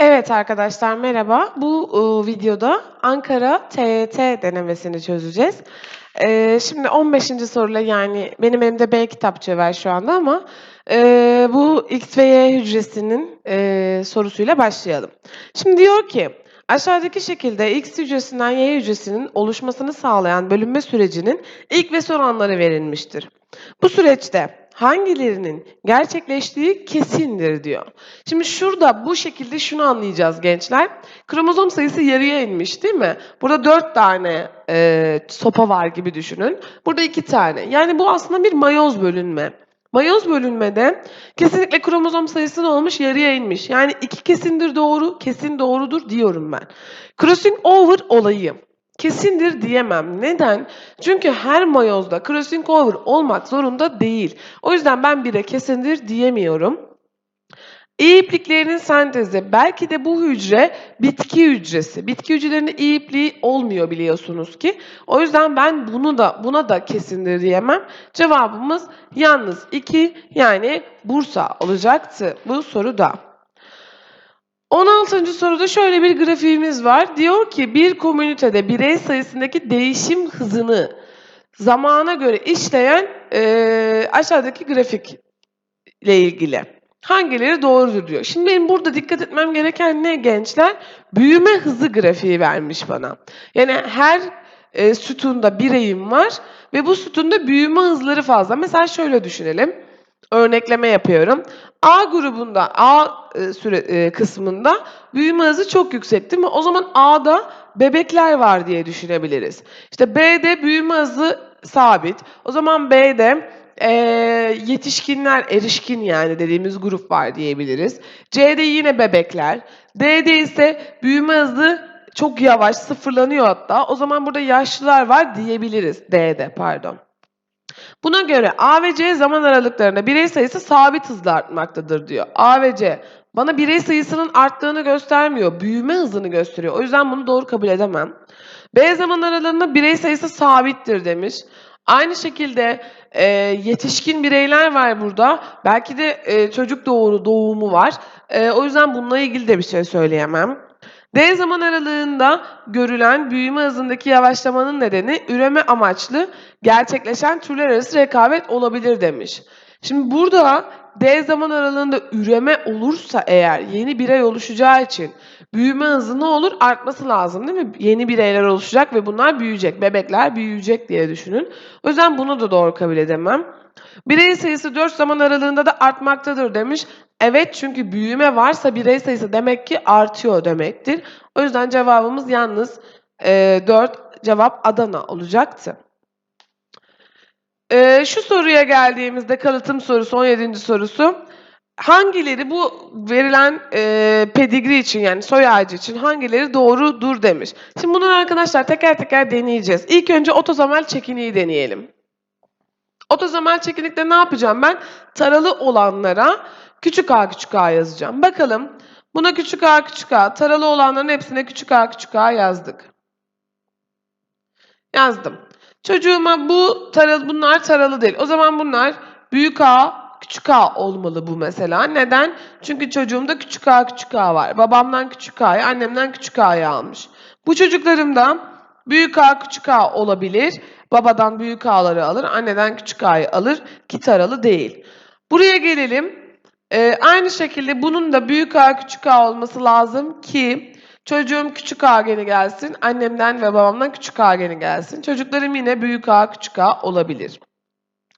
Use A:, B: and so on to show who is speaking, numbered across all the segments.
A: Evet arkadaşlar merhaba. Bu ııı, videoda Ankara TYT denemesini çözeceğiz. Eee, şimdi 15. soruyla yani benim elimde B kitapçığı var şu anda ama eee, bu X ve Y hücresinin eee, sorusuyla başlayalım. Şimdi diyor ki aşağıdaki şekilde X hücresinden Y hücresinin oluşmasını sağlayan bölünme sürecinin ilk ve son anları verilmiştir. Bu süreçte hangilerinin gerçekleştiği kesindir diyor. Şimdi şurada bu şekilde şunu anlayacağız gençler. Kromozom sayısı yarıya inmiş değil mi? Burada 4 tane eee, sopa var gibi düşünün. Burada 2 tane. Yani bu aslında bir mayoz bölünme. Mayoz bölünmede kesinlikle kromozom sayısı ne olmuş? Yarıya inmiş. Yani iki kesindir doğru, kesin doğrudur diyorum ben. Crossing over olayı kesindir diyemem. Neden? Çünkü her mayozda crossing over olmak zorunda değil. O yüzden ben bire kesindir diyemiyorum. İpliklerinin sentezi. Belki de bu hücre bitki hücresi. Bitki hücrelerinde iyi ipliği olmuyor biliyorsunuz ki. O yüzden ben bunu da buna da kesindir diyemem. Cevabımız yalnız 2 yani Bursa olacaktı bu soruda. 16. soruda şöyle bir grafiğimiz var. Diyor ki bir komünitede birey sayısındaki değişim hızını zamana göre işleyen eee, aşağıdaki grafik ile ilgili. Hangileri doğrudur diyor. Şimdi benim burada dikkat etmem gereken ne gençler? Büyüme hızı grafiği vermiş bana. Yani her e, sütunda bireyim var ve bu sütunda büyüme hızları fazla. Mesela şöyle düşünelim. Örnekleme yapıyorum. A grubunda, A e, süre, e, kısmında büyüme hızı çok yüksek değil mi? O zaman A'da bebekler var diye düşünebiliriz. İşte B'de büyüme hızı sabit. O zaman B'de e, yetişkinler, erişkin yani dediğimiz grup var diyebiliriz. C'de yine bebekler. D'de ise büyüme hızı çok yavaş, sıfırlanıyor hatta. O zaman burada yaşlılar var diyebiliriz. D'de pardon. Buna göre A ve C zaman aralıklarında birey sayısı sabit hızla artmaktadır diyor. A ve C bana birey sayısının arttığını göstermiyor. Büyüme hızını gösteriyor. O yüzden bunu doğru kabul edemem. B zaman aralığında birey sayısı sabittir demiş. Aynı şekilde e, yetişkin bireyler var burada. Belki de e, çocuk doğuru doğumu var. E, o yüzden bununla ilgili de bir şey söyleyemem. D zaman aralığında görülen büyüme hızındaki yavaşlamanın nedeni üreme amaçlı gerçekleşen türler arası rekabet olabilir demiş. Şimdi burada D zaman aralığında üreme olursa eğer yeni birey oluşacağı için büyüme hızı ne olur? Artması lazım değil mi? Yeni bireyler oluşacak ve bunlar büyüyecek. Bebekler büyüyecek diye düşünün. O yüzden bunu da doğru kabul edemem. Birey sayısı 4 zaman aralığında da artmaktadır demiş. Evet çünkü büyüme varsa birey sayısı demek ki artıyor demektir. O yüzden cevabımız yalnız e, 4 cevap Adana olacaktı. E, şu soruya geldiğimizde kalıtım sorusu 17. sorusu. Hangileri bu verilen e, pedigri için yani soy ağacı için hangileri doğrudur demiş. Şimdi bunları arkadaşlar teker teker deneyeceğiz. İlk önce otozomal çekiniği deneyelim. Otozomal çekinikte ne yapacağım ben? Taralı olanlara küçük a küçük a yazacağım. Bakalım buna küçük a küçük a, taralı olanların hepsine küçük a küçük a yazdık. Yazdım. Çocuğuma bu taralı, bunlar taralı değil. O zaman bunlar büyük a, küçük a olmalı bu mesela. Neden? Çünkü çocuğumda küçük a küçük a var. Babamdan küçük a'yı, annemden küçük a'yı almış. Bu çocuklarımda büyük a küçük a olabilir. Babadan büyük a'ları alır, anneden küçük a'yı alır ki taralı değil. Buraya gelelim. Ee, aynı şekilde bunun da büyük A küçük A olması lazım ki çocuğum küçük A geni gelsin, annemden ve babamdan küçük A geni gelsin. Çocuklarım yine büyük A küçük A olabilir.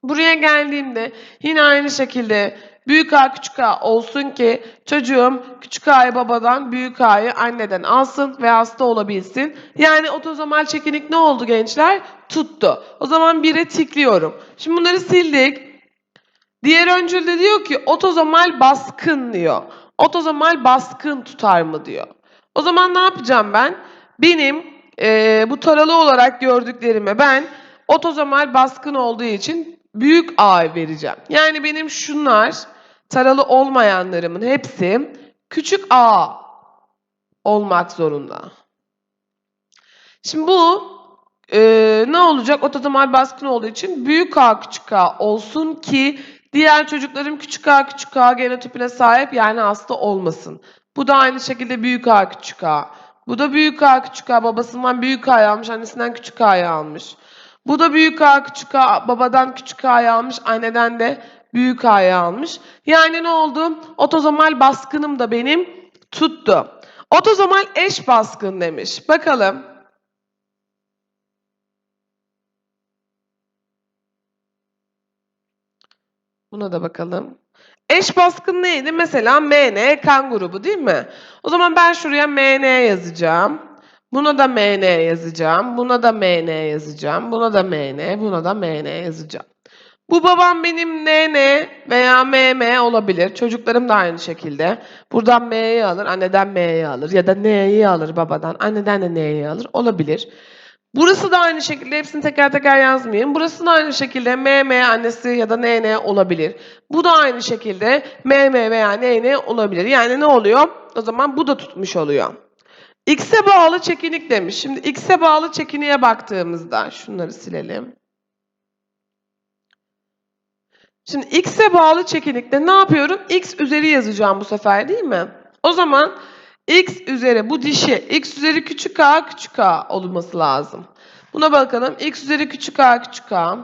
A: Buraya geldiğimde yine aynı şekilde büyük A küçük A olsun ki çocuğum küçük A'yı babadan büyük A'yı anneden alsın ve hasta olabilsin. Yani otozomal çekinik ne oldu gençler? Tuttu. O zaman biri tikliyorum. Şimdi bunları sildik. Diğer öncül de diyor ki otozomal baskın diyor. Otozomal baskın tutar mı diyor. O zaman ne yapacağım ben? Benim e, bu taralı olarak gördüklerime ben otozomal baskın olduğu için büyük A vereceğim. Yani benim şunlar taralı olmayanlarımın hepsi küçük A olmak zorunda. Şimdi bu e, ne olacak? Otozomal baskın olduğu için büyük A küçük A olsun ki Diğer çocuklarım küçük a küçük a genotipine sahip yani hasta olmasın. Bu da aynı şekilde büyük a küçük a. Bu da büyük a küçük a babasından büyük a'yı almış annesinden küçük a'yı almış. Bu da büyük a küçük a babadan küçük a'yı almış anneden de büyük a'yı almış. Yani ne oldu? Otozomal baskınım da benim tuttu. Otozomal eş baskın demiş. Bakalım. Buna da bakalım. Eş baskın neydi? Mesela MN kan grubu değil mi? O zaman ben şuraya MN yazacağım. Buna da MN yazacağım. Buna da MN yazacağım. Buna da MN, buna da MN yazacağım. Bu babam benim NN veya MM olabilir. Çocuklarım da aynı şekilde. Buradan M'yi alır, anneden M'yi alır ya da N'yi alır babadan, anneden de N'yi alır. Olabilir. Burası da aynı şekilde hepsini teker teker yazmayayım. Burası da aynı şekilde MM annesi ya da NN olabilir. Bu da aynı şekilde MM veya NN olabilir. Yani ne oluyor? O zaman bu da tutmuş oluyor. X'e bağlı çekinik demiş. Şimdi X'e bağlı çekiniğe baktığımızda şunları silelim. Şimdi x'e bağlı çekinikte ne yapıyorum? x üzeri yazacağım bu sefer değil mi? O zaman x üzeri bu dişi x üzeri küçük a küçük a olması lazım. Buna bakalım. x üzeri küçük a küçük a.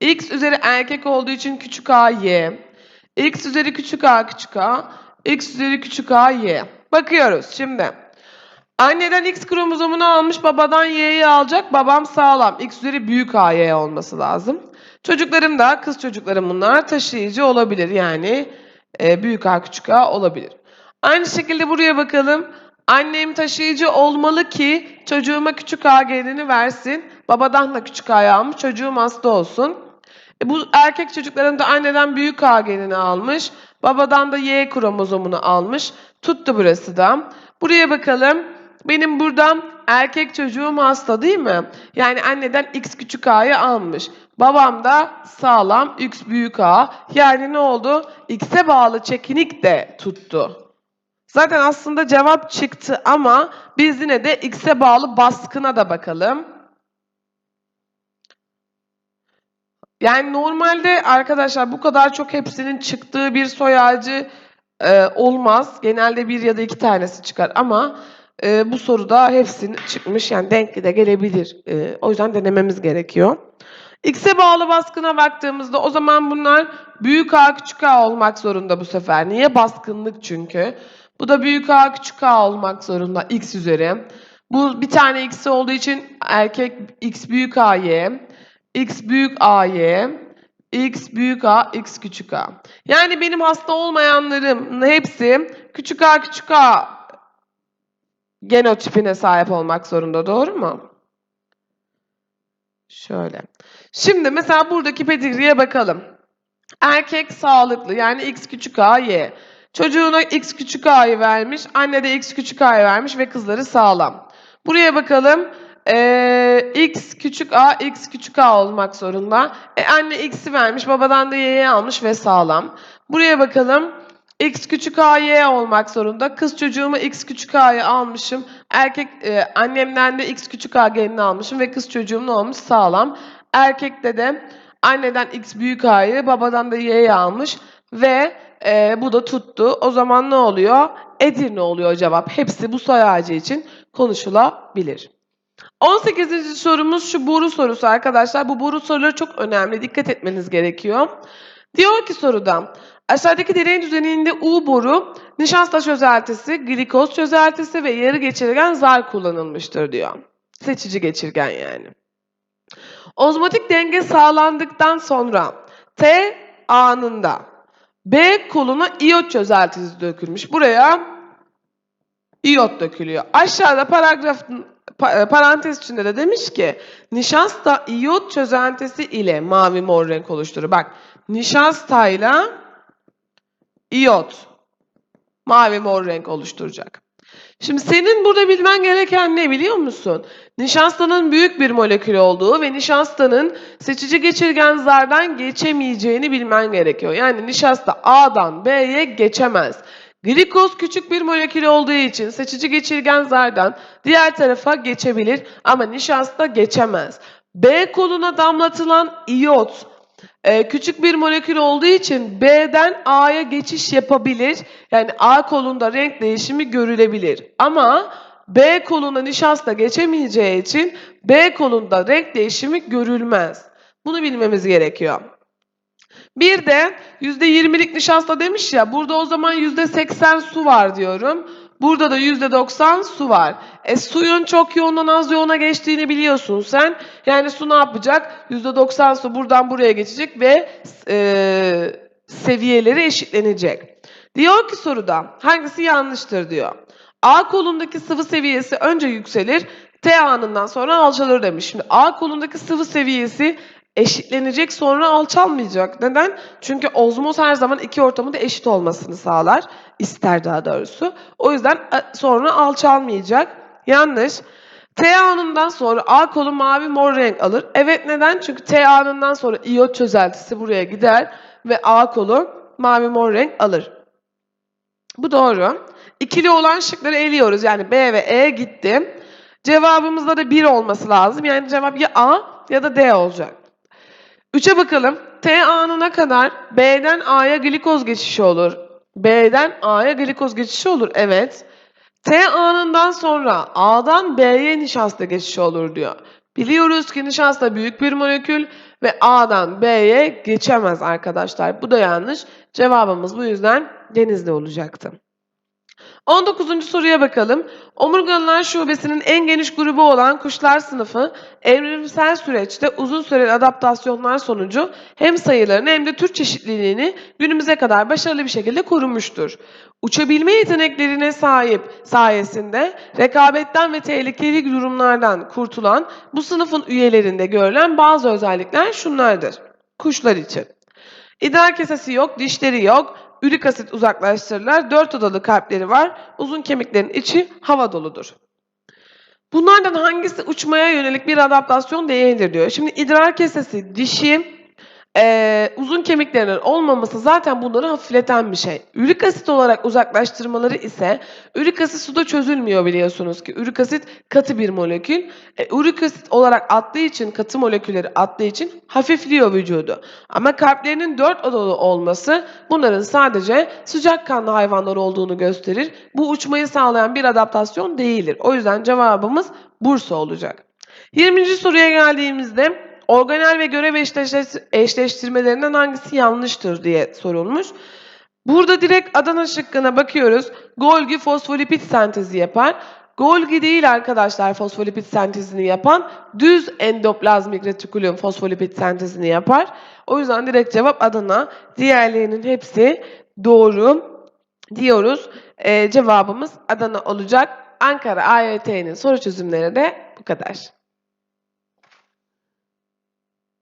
A: x üzeri erkek olduğu için küçük a y. x üzeri küçük a küçük a. x üzeri küçük a y. Bakıyoruz şimdi. Anneden X kromozomunu almış, babadan Y'yi alacak. Babam sağlam. X üzeri büyük AY olması lazım. Çocuklarım da, kız çocuklarım bunlar taşıyıcı olabilir. Yani e, büyük A küçük A olabilir. Aynı şekilde buraya bakalım. Annem taşıyıcı olmalı ki çocuğuma küçük A genini versin. Babadan da küçük A'yı almış, çocuğum hasta olsun. E, bu erkek çocuklarım da anneden büyük A genini almış. Babadan da Y kromozomunu almış. Tuttu burası da. Buraya bakalım. Benim buradan erkek çocuğum hasta değil mi? Yani anneden x küçük a'yı almış. Babam da sağlam x büyük a. Yani ne oldu? X'e bağlı çekinik de tuttu. Zaten aslında cevap çıktı ama biz yine de x'e bağlı baskına da bakalım. Yani normalde arkadaşlar bu kadar çok hepsinin çıktığı bir soy ağacı e, olmaz. Genelde bir ya da iki tanesi çıkar ama e, bu soruda hepsinin çıkmış. Yani denkli de gelebilir. E, o yüzden denememiz gerekiyor. X'e bağlı baskına baktığımızda o zaman bunlar büyük A küçük A olmak zorunda bu sefer. Niye? Baskınlık çünkü. Bu da büyük A küçük A olmak zorunda X üzeri. Bu bir tane X olduğu için erkek X büyük AY, X büyük AY, X büyük A, X küçük A. Yani benim hasta olmayanlarım hepsi küçük A küçük A genotipine sahip olmak zorunda. Doğru mu? Şöyle. Şimdi mesela buradaki pedigriye bakalım. Erkek sağlıklı yani x küçük a y. Çocuğuna x küçük a'yı vermiş. Anne de x küçük a'yı vermiş ve kızları sağlam. Buraya bakalım. Ee, x küçük a, x küçük a olmak zorunda. E, anne x'i vermiş, babadan da y'yi almış ve sağlam. Buraya bakalım. X küçük a y olmak zorunda. Kız çocuğuma x küçük a'yı almışım. Erkek e, annemden de x küçük a genini almışım ve kız çocuğum ne olmuş? Sağlam. Erkekte de anneden x büyük a'yı, babadan da y'yi almış ve e, bu da tuttu. O zaman ne oluyor? Edirne oluyor cevap. Hepsi bu soy ağacı için konuşulabilir. 18. sorumuz şu boru sorusu arkadaşlar. Bu boru soruları çok önemli. Dikkat etmeniz gerekiyor. Diyor ki soruda aşağıdaki direğin düzeninde U boru, nişasta çözeltisi, glikoz çözeltisi ve yarı geçirgen zar kullanılmıştır diyor. Seçici geçirgen yani. Ozmotik denge sağlandıktan sonra T anında B koluna iyot çözeltisi dökülmüş. Buraya iyot dökülüyor. Aşağıda paragrafın pa- parantez içinde de demiş ki nişasta iyot çözeltisi ile mavi mor renk oluşturur. Bak nişastayla iyot mavi mor renk oluşturacak. Şimdi senin burada bilmen gereken ne biliyor musun? Nişastanın büyük bir molekül olduğu ve nişastanın seçici geçirgen zardan geçemeyeceğini bilmen gerekiyor. Yani nişasta A'dan B'ye geçemez. Glikoz küçük bir molekül olduğu için seçici geçirgen zardan diğer tarafa geçebilir ama nişasta geçemez. B koluna damlatılan iyot Ee, küçük bir molekül olduğu için B'den A'ya geçiş yapabilir. Yani A kolunda renk değişimi görülebilir. Ama B koluna nişasta geçemeyeceği için B kolunda renk değişimi görülmez. Bunu bilmemiz gerekiyor. Bir de %20'lik nişasta demiş ya, burada o zaman %80 su var diyorum. Burada da %90 su var. E suyun çok yoğundan az yoğuna geçtiğini biliyorsun sen. Yani su ne yapacak? %90 su buradan buraya geçecek ve e, seviyeleri eşitlenecek. Diyor ki soruda hangisi yanlıştır diyor. A kolundaki sıvı seviyesi önce yükselir, T anından sonra alçalır demiş. Şimdi A kolundaki sıvı seviyesi eşitlenecek sonra alçalmayacak. Neden? Çünkü ozmoz her zaman iki ortamın da eşit olmasını sağlar. ister daha doğrusu. O yüzden e, sonra alçalmayacak. Yanlış. T anından sonra A kolu mavi mor renk alır. Evet neden? Çünkü T anından sonra iyot çözeltisi buraya gider ve A kolu mavi mor renk alır. Bu doğru. İkili olan şıkları eliyoruz. Yani B ve E gitti. Cevabımızda da 1 olması lazım. Yani cevap ya A ya da D olacak. 3'e bakalım. T anına kadar B'den A'ya glikoz geçişi olur. B'den A'ya glikoz geçişi olur. Evet. T anından sonra A'dan B'ye nişasta geçişi olur diyor. Biliyoruz ki nişasta büyük bir molekül ve A'dan B'ye geçemez arkadaşlar. Bu da yanlış. Cevabımız bu yüzden denizde olacaktı. 19. soruya bakalım. Omurgalılar şubesinin en geniş grubu olan kuşlar sınıfı evrimsel süreçte uzun süreli adaptasyonlar sonucu hem sayılarını hem de tür çeşitliliğini günümüze kadar başarılı bir şekilde korumuştur. Uçabilme yeteneklerine sahip sayesinde rekabetten ve tehlikeli durumlardan kurtulan bu sınıfın üyelerinde görülen bazı özellikler şunlardır. Kuşlar için. İdrar kesesi yok, dişleri yok, ürik asit uzaklaştırırlar, dört odalı kalpleri var, uzun kemiklerin içi hava doludur. Bunlardan hangisi uçmaya yönelik bir adaptasyon değildir diyor. Şimdi idrar kesesi, dişi, eee, uzun kemiklerinin olmaması zaten bunları hafifleten bir şey. Ürik asit olarak uzaklaştırmaları ise ürik asit suda çözülmüyor biliyorsunuz ki. Ürik asit katı bir molekül. E, ürik asit olarak attığı için, katı molekülleri attığı için hafifliyor vücudu. Ama kalplerinin dört odalı olması bunların sadece sıcak kanlı hayvanlar olduğunu gösterir. Bu uçmayı sağlayan bir adaptasyon değildir. O yüzden cevabımız Bursa olacak. 20. soruya geldiğimizde organel ve görev eşleştir- eşleştirmelerinden hangisi yanlıştır diye sorulmuş. Burada direkt Adana şıkkına bakıyoruz. Golgi fosfolipid sentezi yapar. Golgi değil arkadaşlar fosfolipid sentezini yapan. Düz endoplazmik retikulum fosfolipid sentezini yapar. O yüzden direkt cevap Adana. Diğerlerinin hepsi doğru diyoruz. Ee, cevabımız Adana olacak. Ankara AYT'nin soru çözümleri de bu kadar.